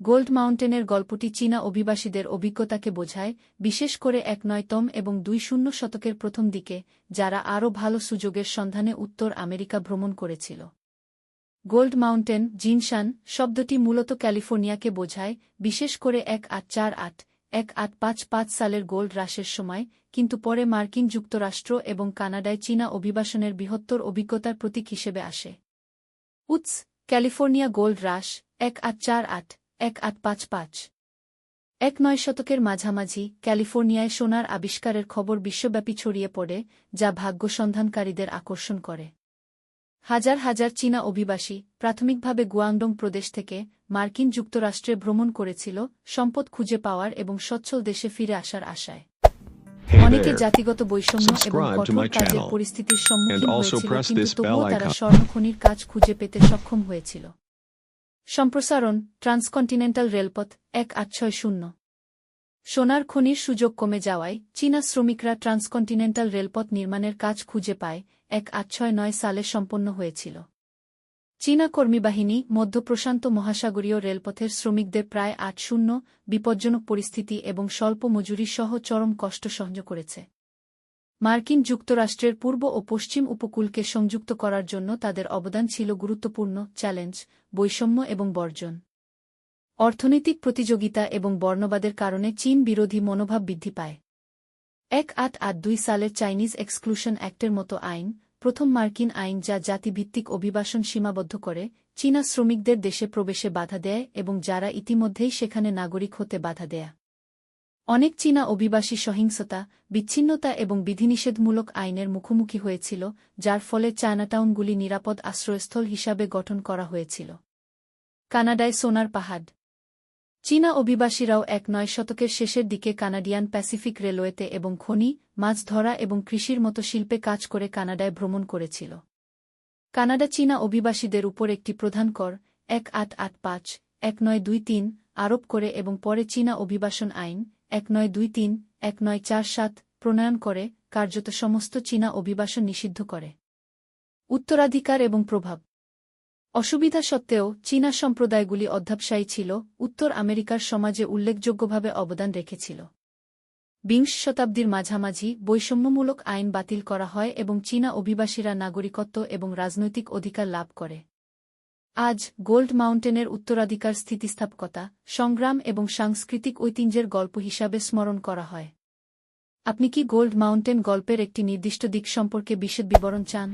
Gold মাউন্টেনের গল্পটি চীনা অভিবাসীদের অভিজ্ঞতাকে বোঝায়, বিশেষ করে এক নয়তম এবং দুই শূন্য শতকের প্রথম দিকে, যারা আরও ভালো সুযোগের সন্ধানে উত্তর আমেরিকা ভ্রমণ করেছিল। গোল্ড মাউন্টেন, জিনশান, শব্দটি মূলত ক্যালিফোর্নিয়াকে বোঝায়, বিশেষ করে এক আট চার আট, এক আট পাঁচ পাঁচ সালের গোল্ড হ্রাসের সময়, কিন্তু পরে মার্কিন যুক্তরাষ্ট্র এবং কানাডায় চীনা অভিবাসনের বৃহত্তর অভিজ্ঞতার প্রতীক হিসেবে আসে। উৎস, ক্যালিফোর্নিয়া গোল্ড হ্রাস, এক আট চার আট এক আট পাঁচ পাঁচ। এক নয় শতকের মাঝামাঝি ক্যালিফোর্নিয়ায় সোনার আবিষ্কারের খবর বিশ্বব্যাপী ছড়িয়ে পড়ে যা ভাগ্য সন্ধানকারীদের আকর্ষণ করে। হাজার হাজার চীনা অভিবাসী প্রাথমিকভাবে গুয়াংডং প্রদেশ থেকে মার্কিন যুক্তরাষ্ট্রে ভ্রমণ করেছিল সম্পদ খুঁজে পাওয়ার এবং সচ্ছল দেশে ফিরে আসার আশায়। অনেকে জাতিগত বৈষম্য এবং কঠোর কাজের পরিস্থিতির সম্মুখীন হয়েছিল কিন্তু তবুও তারা. স্বর্ণখনির কাজ খুঁজে পেতে সক্ষম হয়েছিল। সম্প্রসারণ, ট্রান্সকন্টিনেন্টাল রেলপথ, এক আট ছয় শূন্য। সোনার খনির সুযোগ কমে যাওয়ায় চীনা শ্রমিকরা ট্রান্সকন্টিনেন্টাল রেলপথ নির্মাণের কাজ খুঁজে পায়, এক আট ছয় নয় সালে সম্পন্ন হয়েছিল। চীনা কর্মীবাহিনী মধ্যপ্রশান্ত মহাসাগরীয় রেলপথের শ্রমিকদের প্রায় আট শূন্য, বিপজ্জনক পরিস্থিতি এবং স্বল্প মজুরি সহ চরম কষ্ট সহ্য করেছে। মার্কিন যুক্তরাষ্ট্রের পূর্ব ও পশ্চিম উপকূলকে সংযুক্ত করার জন্য তাদের অবদান ছিল গুরুত্বপূর্ণ, চ্যালেঞ্জ, বৈষম্য এবং বর্জন। অর্থনৈতিক প্রতিযোগিতা এবং বর্ণবাদের কারণে চীন বিরোধী মনোভাব বৃদ্ধি পায়। এক আট আট দুই সালের চাইনিজ এক্সক্লুশন অ্যাক্টের মতো আইন, প্রথম মার্কিন আইন যা জাতিভিত্তিক অভিবাসন সীমাবদ্ধ করে, চীনা শ্রমিকদের দেশে প্রবেশে বাধা দেয় এবং যারা ইতিমধ্যেই সেখানে নাগরিক হতে বাধা দেয়া। অনেক চীনা অভিবাসী সহিংসতা, বিচ্ছিন্নতা এবং বিধিনিষেধমূলক আইনের মুখোমুখি হয়েছিল, যার ফলে চায়নাটাউনগুলি নিরাপদ আশ্রয়স্থল হিসাবে গঠন করা হয়েছিল। কানাডায় সোনার পাহাড়। চীনা অভিবাসীরাও এক নয় শতকের শেষের দিকে কানাডিয়ান প্যাসিফিক রেলওয়েতে এবং খনি, মাছ ধরা এবং কৃষির মতো শিল্পে কাজ করে কানাডায় ভ্রমণ করেছিল। কানাডা চীনা অভিবাসীদের উপর একটি প্রধান কর, এক আট আট পাঁচ, এক নয় দুই তিন আরোপ করে এবং পরে চীনা অভিবাসন আইন এক নয় দুই তিন, এক নয় চার সাত প্রণয়ন করে কার্যত সমস্ত চীনা অভিবাসন নিষিদ্ধ করে। উত্তরাধিকার এবং প্রভাব। অসুবিধা সত্ত্বেও চীনা সম্প্রদায়গুলি অধ্যাবসায়ী ছিল, উত্তর আমেরিকার সমাজে উল্লেখযোগ্যভাবে অবদান রেখেছিল। বিংশ শতাব্দীর মাঝামাঝি বৈষম্যমূলক আইন বাতিল করা হয় এবং চীনা অভিবাসীরা নাগরিকত্ব এবং রাজনৈতিক অধিকার লাভ করে। আজ গোল্ড মাউন্টেনের উত্তরাধিকার স্থিতিস্থাপকতা, সংগ্রাম এবং সাংস্কৃতিক ঐতিহ্যের গল্প হিসাবে স্মরণ করা হয় আপনি কি গোল্ড মাউন্টেন গল্পের একটি নির্দিষ্ট দিক সম্পর্কে বিশদ বিবরণ চান.